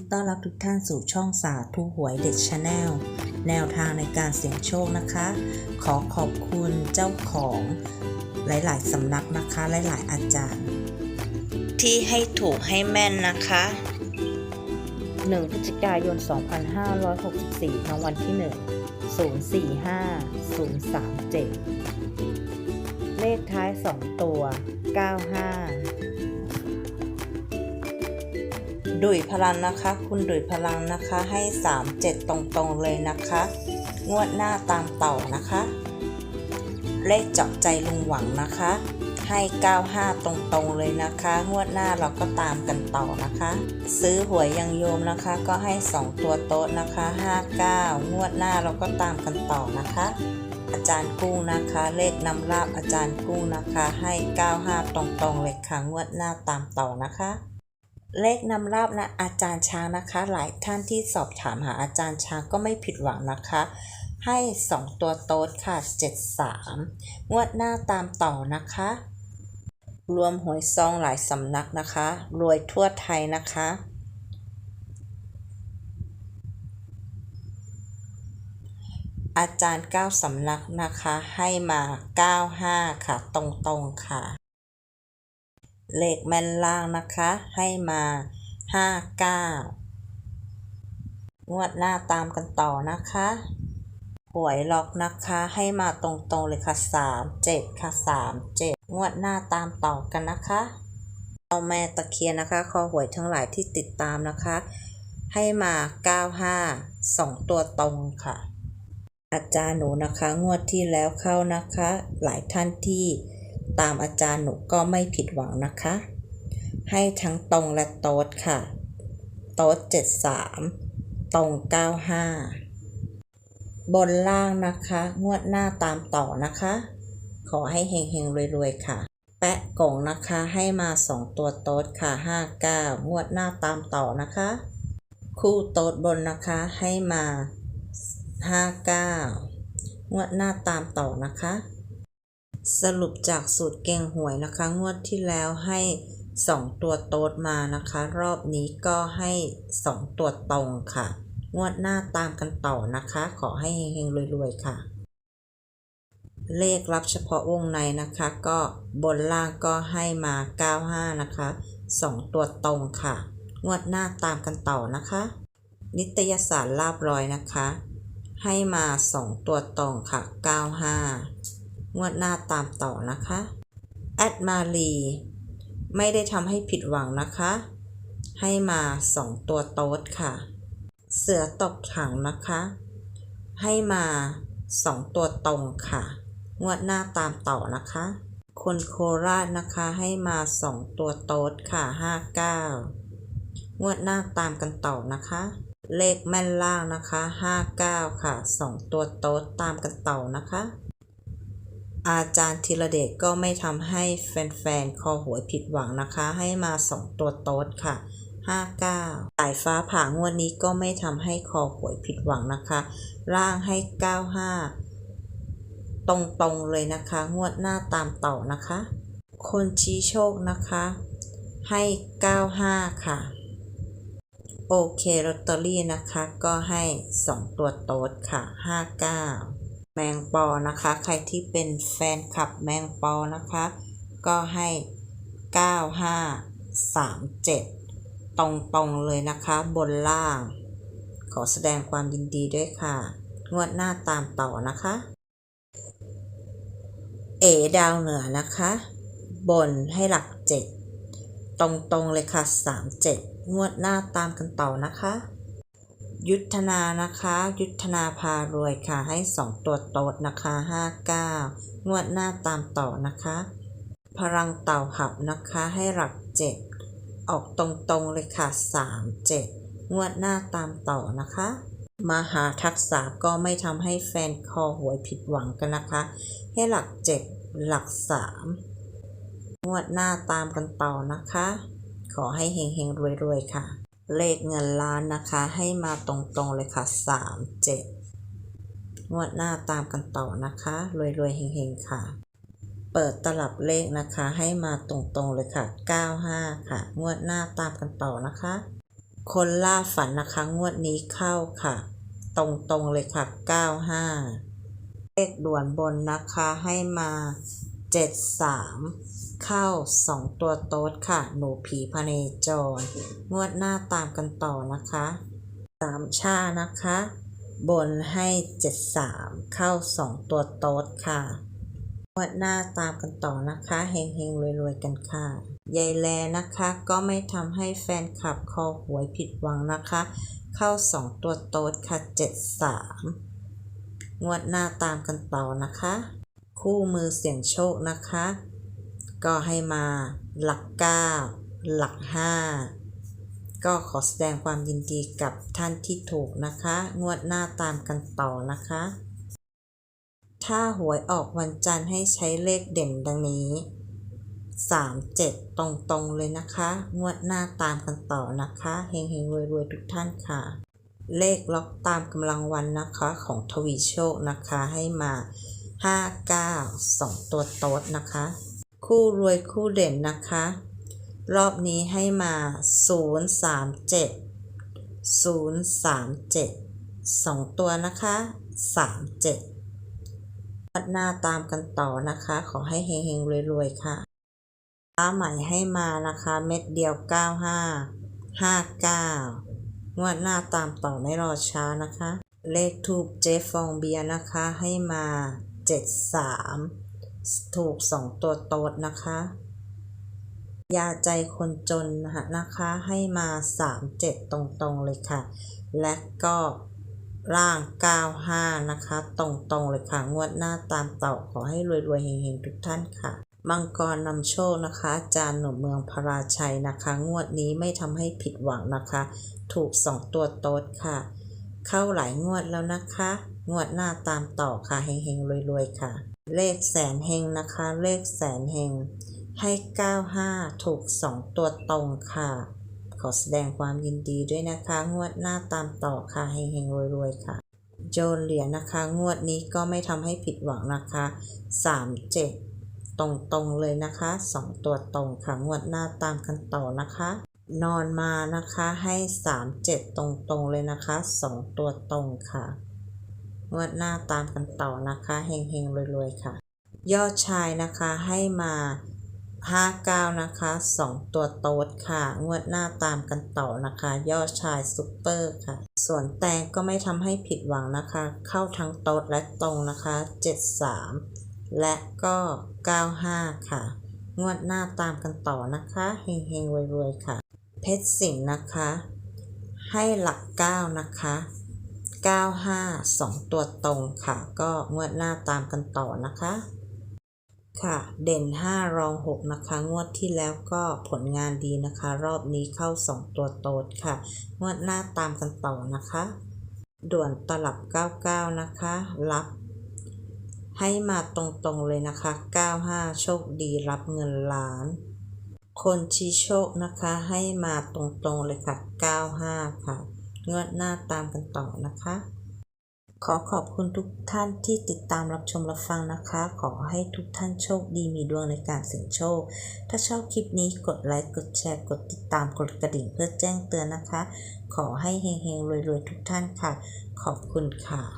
ต้อนรับทุกท่านสู่ช่องสาธุหวยเด็ดชาแนลแนวทางในการเสี่ยงโชคนะคะ ขอขอบคุณเจ้าของหลาย ๆ สำนักนะคะ หลาย ๆ อาจารย์ ที่ให้ถูกให้แม่นนะคะ 1พฤศจิกายน 2564รางวัลที่ 1 045037 เลขท้าย 2 ตัว 95 ดุยพลังนะคะ คุณดุยพลังนะคะ ให้ 3 7 ตรงๆเลยนะคะ งวดหน้าตามเต่านะคะ เลขเจาะใจลุงหวังนะคะ ให้ 95 ตรงๆเลยนะคะ งวดหน้าเราก็ตามกันต่อนะคะ ซื้อหวยยังโยมนะคะ ก็ให้ 2 ตัวโต๊ะนะคะ 59 งวดหน้าเราก็ตามกันต่อนะคะอาจารย์กุ้งนะคะ เลขนำลาบอาจารย์กุ้งนะคะ ให้ 95 ตรงๆเลยค่ะงวดหน้าตามต่อนะคะ เลขนำลาบนะอาจารย์ช้างนะคะ หลายท่านที่สอบถามหาอาจารย์ช้างก็ไม่ผิดหวังนะคะ ให้ 2 ตัวโต๊ดค่ะ 73งวดหน้าตามต่อนะคะ รวมหวยซองหลายสำนักนะคะ รวยทั่วไทยนะคะอาจารย์ 9 สำนักนะคะ ให้มา 95 ค่ะ ตรง ๆ ค่ะ เลขแม่นล่างนะคะ ให้มา59งวดหน้าตามกันต่อนะคะหวยล็อกนะคะให้มาตรงๆเลยค่ะ3 7ค่ะ3 7งวดหน้าตามต่อกันนะคะเอาแม่ตะเคียนนะคะ คอหวยทั้งหลายที่ติดตามนะคะ ให้มา95 2ตัวตรงค่ะ อาจารย์หนูนะคะ งวดที่แล้วเข้านะคะ หลายท่านที่ ตามอาจารย์หนูก็ไม่ผิดหวังนะคะ ให้ทั้งตรงและโต๊ดค่ะ โต๊ด73 ตรง 95 บนล่างนะคะ งวดหน้าตามต่อนะคะ ขอให้เฮงๆรวยๆ ค่ะ แปะกล่องนะคะให้มา 2 ตัวโต๊ดค่ะ 59 งวดหน้าตามต่อนะคะ คู่โต๊ดบนนะคะให้มา 59 งวดหน้าตามต่อนะคะ สรุปจากสูตรเก่งหวยนะคะ งวดที่แล้วให้ 2 ตัวโต๊ดมานะคะ รอบนี้ก็ให้ 2 ตัวตรงค่ะ งวดหน้าตามกันต่อนะคะ ขอให้เฮงๆรวยๆค่ะ เลขรับเฉพาะวงในนะคะ ก็บนล่างก็ให้มา 95 นะคะ 2 ตัวตรงค่ะ งวดหน้าตามกันต่อนะคะ นิตยสารลาบร้อยนะคะ ให้มา 2 ตัวตรงค่ะ 95 งวดหน้าตามต่อนะคะ แอดมาลีไม่ได้ทำให้ผิดหวังนะคะ ให้มา 2 ตัวโต๊ดค่ะ เสือตกถังนะคะ ให้มา 2 ตัวตรงค่ะ งวดหน้าตามต่อนะคะ คนโคราชนะคะให้มา 2 ตัวโต๊ดค่ะ 59 งวดหน้าตามกันต่อนะคะ เลขแม่นล่างนะคะ 59 ค่ะ 2 ตัวโต๊ดตามกันต่อนะคะ อาจารย์ธีรเดชก็ไม่ทำให้แฟนๆ คอหวยผิดหวังนะคะ ให้มา 2 ตัวโต๊ดค่ะ 59สายฟ้าผ่างวดนี้ก็ไม่ทำให้คอหวยผิดหวังนะคะล่างให้ 95 ตรงๆเลยนะคะ งวดหน้าตามต่อนะคะ คนชี้โชคนะคะ ให้ 95 ค่ะ โอเคลอตเตอรี่นะคะ ก็ให้ 2 ตัวโต๊ดค่ะ 59 แมงปอนะคะ ใครที่เป็นแฟนคลับแมงปอนะคะ ก็ให้ 9537 ตรงๆเลยนะคะ บนล่าง ขอแสดงความยินดีด้วยค่ะ งวดหน้าตามต่อนะคะ เอดาวเหนือนะคะ บนให้หลัก 7 ตรงๆเลยค่ะ 37 งวดหน้าตามกันต่อนะคะ ยุทธนานะคะ ยุทธนาพารวยค่ะ ให้ 2 ตัวโต๊ดนะคะ 59 งวดหน้าตามต่อนะคะ พลังเต่าหับนะคะให้หลัก 7 ออกตรงๆเลยค่ะ 37 งวดหน้าตามต่อนะคะ มหาทักษะก็ไม่ทำให้แฟนคอหวยผิดหวังกันนะคะ ให้หลัก 7 หลัก 3 งวดหน้าตามกันต่อนะคะ ขอให้เฮงๆรวยๆค่ะ เลขเงินล้านนะคะ ให้มาตรงๆเลยค่ะ 3 7 งวดหน้าตามกันต่อนะคะ รวยๆเฮงๆค่ะ เปิดตลับเลขนะคะ ให้มาตรงๆเลยค่ะ 95 ค่ะ งวดหน้าตามกันต่อนะคะ คนล่าฝันนะคะ งวดนี้เข้าค่ะ ตรงๆเลยค่ะ 95 เลขด่วนบนนะคะให้มา 73 ข้า2ตัวโต๊ดค่ะ หนูผีพเนจร งวดหน้าตามกันต่อนะคะสามชานะคะ บนให้73เข้า2ตัวโต๊ดค่ะงวดหน้าตามกันต่อนะคะเฮงเฮงๆรวยๆกันค่ะยายแลนะคะ ก็ไม่ทำให้แฟนคลับคอหวยผิดหวังนะคะ เข้า2ตัวโต๊ดค่ะ73งวดหน้าตามกันต่อนะคะ คู่มือเสี่ยงโชคนะคะ ก็ให้มาหลัก 9 หลัก 5 ก็ขอแสดงความยินดีกับท่านที่ถูกนะคะ งวดหน้าตามกันต่อนะคะ ถ้าหวยออกวันจันทร์ให้ใช้เลขเด่นดังนี้ 3 7 ตรงๆเลยนะคะ งวดหน้าตามกันต่อนะคะเฮงๆรวยๆทุกท่านค่ะ เลขล็อกตามกำลังวันนะคะของทวีโชคนะคะให้มา 5 9 2 ตัวโต๊ดนะคะ คู่รวยคู่เด่นนะคะ รอบนี้ให้มา 0 3 7 0 3 7 2 ตัวนะคะ 3 7วัดหน้าตามกันต่อนะคะ ขอให้เฮงๆรวยๆค่ะฟ้าใหม่ให้มานะคะ เม็ดเดียว 95 59งวดหน้าตามต่อไม่รอช้านะคะ เลขทูบเจฟองเบียนะคะให้มา 73 ถูก2ตัวโต๊ดนะคะยาใจคนจนนะคะให้มา 37 ตรงๆเลยค่ะ และก็ร่าง 95 นะคะ ตรงๆเลยค่ะ งวดหน้าตามต่อขอให้รวยๆเฮงๆทุกท่านค่ะ มังกรนำโชคนะคะ จารย์หนุ่มเมืองพระราชัยนะคะ งวดนี้ไม่ทำให้ผิดหวังนะคะ ถูก 2 ตัวโต๊ดค่ะ เข้าหลายงวดแล้วนะคะ งวดหน้าตามต่อค่ะเฮงๆรวยๆค่ะ เลขแสนเฮงนะคะ เลขแสนเฮงให้ 95 ถูก 2 ตัวตรงค่ะ ขอแสดงความยินดีด้วยนะคะ งวดหน้าตามต่อค่ะเฮงๆรวยๆค่ะ โจนเหรียญนะคะ งวดนี้ก็ไม่ทำให้ผิดหวังนะคะ 37 ตรงๆเลยนะคะ 2 ตัวตรงค่ะ งวดหน้าตามกันต่อนะคะ นอนมานะคะให้ 37 ตรงๆเลยนะคะ 2 ตัวตรงค่ะ งวดหน้าตามกันต่อนะคะเฮงๆรวยๆค่ะ ยอดชายนะคะให้มา 59 นะคะ 2 ตัวโต๊ดค่ะ งวดหน้าตามกันต่อนะคะ ยอดชายซุปเปอร์ค่ะ ส่วนแตงก็ไม่ทำให้ผิดหวังนะคะ เข้าทั้งโต๊ดและตรงนะคะ 73 และก็ 95 ค่ะ งวดหน้าตามกันต่อนะคะเฮงๆรวยๆค่ะ เพชรสิงห์นะคะ ให้หลัก 9 นะคะ 95 2 ตัวตรงค่ะ ก็งวดหน้าตามกันต่อนะคะ ค่ะ เด่น 5 รอง 6 นะคะ งวดที่แล้วก็ผลงานดีนะคะ รอบนี้เข้า 2 ตัวโตดค่ะ งวดหน้าตามกันต่อนะคะ ด่วนตลับ 99 นะคะ รับ ให้มาตรงๆเลยนะคะ 95 โชคดีรับเงินล้านคนชี้โชคนะคะให้มาตรงๆเลยค่ะ 95 ค่ะ งวดหน้าตามกันต่อนะคะ ขอขอบคุณทุกท่านที่ติดตามรับชมรับฟังนะคะ ขอให้ทุกท่านโชคดีมีดวงในการเสี่ยงโชค ถ้าชอบคลิปนี้กดไลค์กดแชร์กดติดตามกดกระดิ่งเพื่อแจ้งเตือนนะคะ ขอให้เฮงๆรวยๆทุกท่านค่ะ ขอบคุณค่ะ